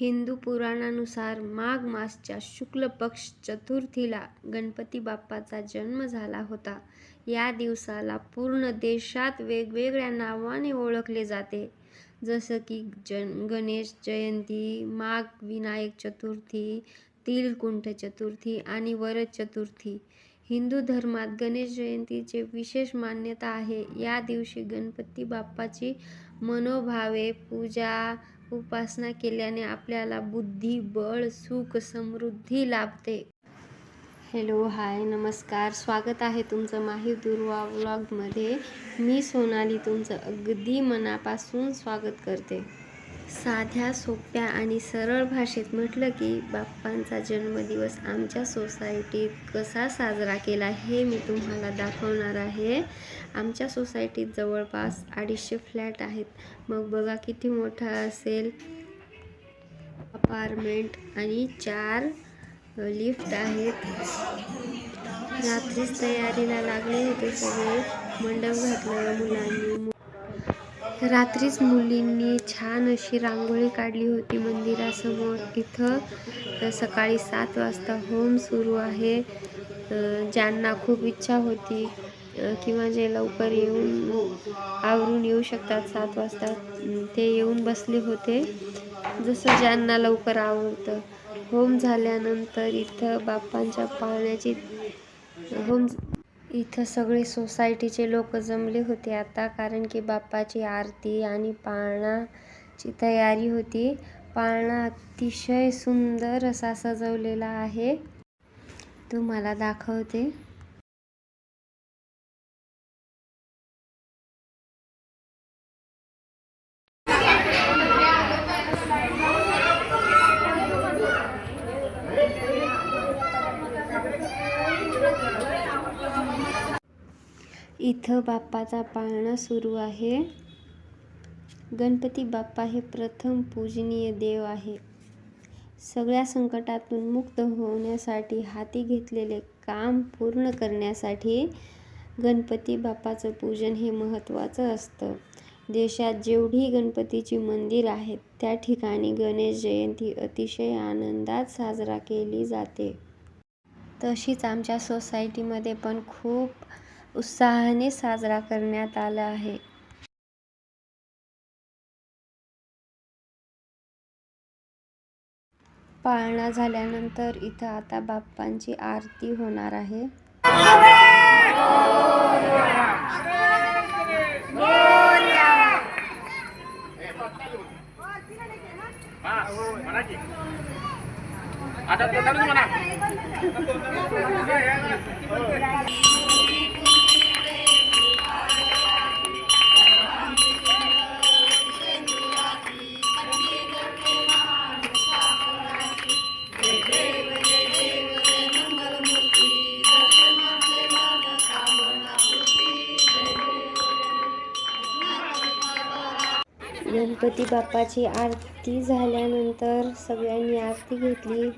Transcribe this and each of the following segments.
हिंदू पुराणानुसार माघ मासच्या शुक्ल पक्ष चतुर्थीला गणपती बाप्पाचा जन्म झाला होता. या दिवसाला पूर्ण देशात वेगवेगळ्या नावाने ओळखले जाते. जसं की जन गणेश जयंती, माघ विनायक चतुर्थी, तिलकुंठ चतुर्थी आणि वरद चतुर्थी. हिंदू धर्मात गणेश जयंतीचे विशेष मान्यता आहे. या दिवशी गणपती बाप्पाची मनोभावे पूजा उपासना केल्याने आपल्याला बुद्धी, बळ, सुख, समृद्धी लाभते. हॅलो हाय नमस्कार स्वागत आहे तुमचं माही दुर्वा व्लॉगमध्ये. मी सोनाली तुमचं अगदी मनापासून स्वागत करते. साध्या सोप्या आणि सरळ भाषेत म्हटलं की बाप्पांचा जन्मदिवस आमच्या सोसायटीत कसा साजरा केला हे मी तुम्हाला दाखवणार आहे. आमच्या सोसायटीत जवळपास अडीचशे फ्लॅट आहेत. मग बघा किती मोठा असेल अपार्टमेंट आणि चार लिफ्ट आहेत. रात्रीच तयारीला लागले होते सगळे. मंडप घातलं मुलांनी. रात्रीच मुलींनी छान अशी रांगोळी काढली होती मंदिरासमोर. इथं सकाळी सात वाजता होम सुरू आहे. ज्यांना खूप इच्छा होती किंवा जे लवकर येऊन आवरून येऊ शकतात सात वाजता ते येऊन बसले होते. जसं ज्यांना लवकर आवडतं होम झाल्यानंतर इथं बाप्पांच्या पाळण्याची होम इथं सगळे सोसायटीचे लोक जमले होते आता कारण की बाप्पाची आरती आणि पाळणाची तयारी होती. पाळणा अतिशय सुंदर असा सजवलेला आहे. तुम्हाला दाखवते. इथं बाप्पाचा पाळणा सुरू आहे. गणपती बाप्पा हे प्रथम पूजनीय देव आहे. सगळ्या संकटातून मुक्त होण्यासाठी हाती घेतलेले काम पूर्ण करण्यासाठी गणपती बाप्पाचं पूजन हे महत्त्वाचं असतं. देशात जेवढी गणपतीची मंदिर आहेत त्या ठिकाणी गणेश जयंती अतिशय आनंदात साजरा केली जाते. तशीच आमच्या सोसायटीमध्ये पण खूप उत्साहाने साजरा करण्यात आला आहे. पाळणा झाल्यानंतर इथं आता बाप्पांची आरती होणार आहे. गणपती बाप्पाची आरती झाल्यानंतर सगळ्यांनी आरती घेतली.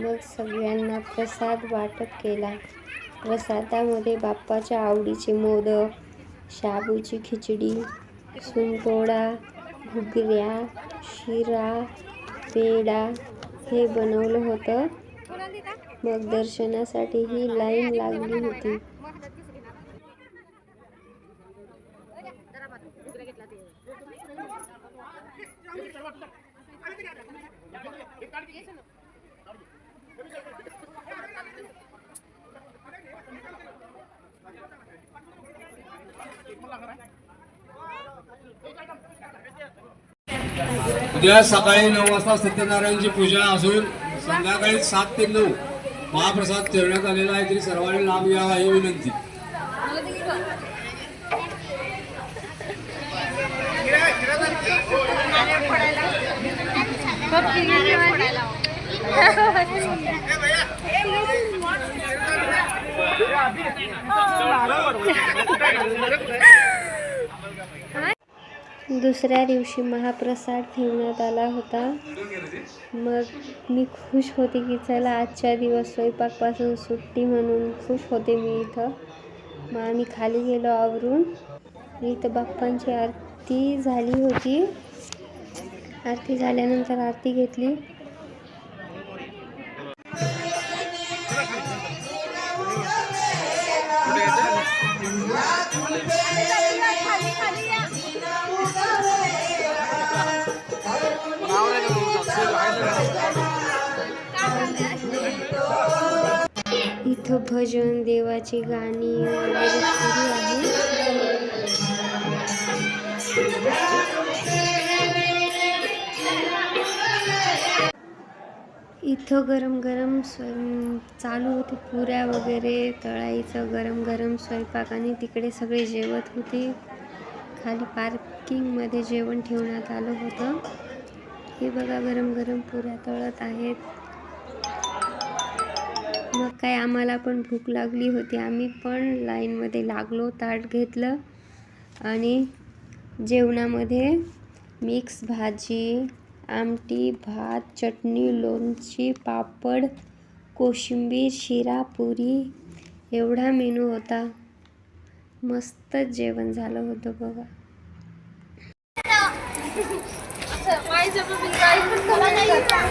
मग सगळ्यांना प्रसाद वाटप केला. प्रसादामध्ये बाप्पाच्या आवडीचे मोदक, शाबूची खिचडी, सुंपोडा घुगऱ्या, शिरा, पेडा हे बनवलं होतं. मग दर्शनासाठी ही लाईन लागली होती. उद्या सकाळी नऊ वाजता सत्यनारायणची पूजा असून संध्याकाळी सात ते नऊ महाप्रसाद ठेवण्यात आलेला आहे. तरी सर्वांनी लाभ घ्यावा ही विनंती. दुसऱ्या दिवशी महाप्रसाद ठेवण्यात आला होता. मग मी खुश होते की चला आजच्या दिवस स्वयंपाकपासून सुट्टी म्हणून खुश होते मी इथं. मग आम्ही खाली गेलो आवरून. इथं बाप्पांची आरती झाली होती. आरती झाल्यानंतर आरती घेतली इथं भजन देवाची गाणी वगैरे सुरू आहे. इथं गरम गरम स्वयं चालू होती पुऱ्या वगैरे तळाईचं गरम गरम स्वयंपाक आणि तिकडे सगळे जेवत होते. खाली पार्किंगमध्ये जेवण ठेवण्यात आलं होतं. हे बघा गरम गरम पुऱ्या तळत आहेत. मग काय आम्हाला पण भूक लागली होती. आम्ही पण लाईनमध्ये लागलो ताट घेतलं आणि जेवणामध्ये मिक्स भाजी आमटी भात चटणी लोणची पापड कोशिंबीर शिरा पुरी एवढा मेनू होता. मस्त जेवण झालं होतं बघा.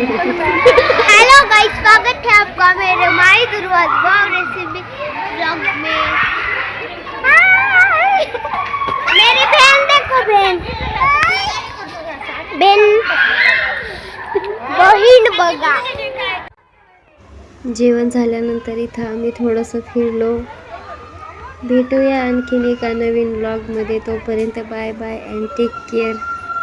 हेलो गाइस स्वागत है आपका मेरे माई दुर्वाज गाँव रेसिपी ब्लॉग में। मेरी बहन देखो बहन। बहन बहीण बघा जेवण झाल्यानंतर इथं आम्ही थोडंसं फिरलो. भेटूया आणखीन एका नवीन ब्लॉगमध्ये तोपर्यंत bye bye and take care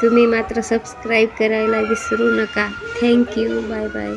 तुम्ही मात्र सबस्क्राईब करायला विसरू नका. Thank you bye bye